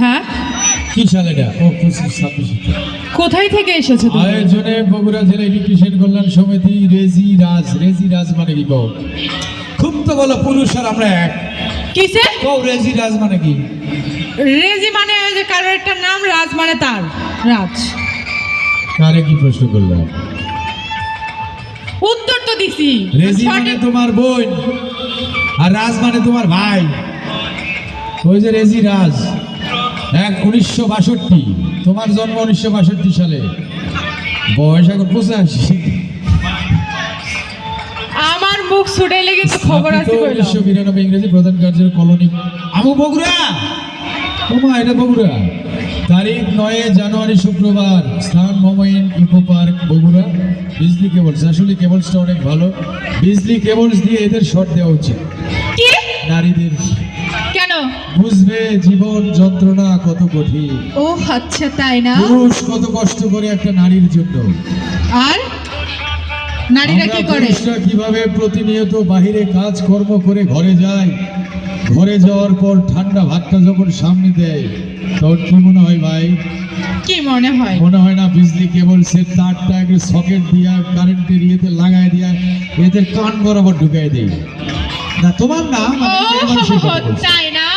হ্যাঁ? কি সাল এটা? ও পঁচিশ ছাব্বিশ কোথায় থেকে এসেছ আয়োজনে বগুড়া জেলা ইলেকট্রিশিয়ান কল্যাণ সমিতি রেজি রাজ রেজি রাজ মানে কি কও খুব তো বলো পুরুষ আর আমরা এক। কিসে? কও রেজি রাজ মানে কি? রেজি মানে যে কারোর একটা নাম রাজ মানে তার। রাজ। কারে কি প্রশ্ন করলাম উত্তর তো দিছি। রেজি মানে তোমার বোন আর রাজ মানে তোমার ভাই। ওই যে রেজি রাজ। এক উনিশশো বাষট্টি। তোমার জন্ম উনিশশো বাষট্টি সালে। বয়স এখন পঁচাশি। আমার মুখ ছুটাইলে কিন্তু খবর আছে উনিশশো বিরানব্বই ইংরেজি প্রধান কার্যের কলোনি। আমু বগুড়া! ওমা এটা বগুড়া। তারিখ নয় জানুয়ারি শুক্রবার। স্থান মোমাইন eco park Bogura. Bijli cables. আসলে কেবলসটা অনেক ভালো। বিজলি কেবলস দিয়ে এদের শর্ট দেওয়া উচিত। নারীদের কেন? বুঝবে জীবন যন্ত্রণা কত কঠিন। ও আচ্ছা তাই না? পুরুষ কত কষ্ট করে একটা নারীর জন্য। আর? নারীরা কি করে? কীভাবে প্রতিনিয়ত বাহিরে কাজ কর্ম করে ঘরে যায় ঘরে যাওয়ার পর ঠান্ডা ভাতটা যখন সামনে দেয় তখন কি মনে হয় ভাই? কি মনে হয়? মনে হয় না বিজলি কেবল সে তারটা সকেট দিয়া কারেন্টের ইয়েতে লাগায় দিয়া এদের কান বরাবর ঢুকাই দেয়। না তোমার না। তাই না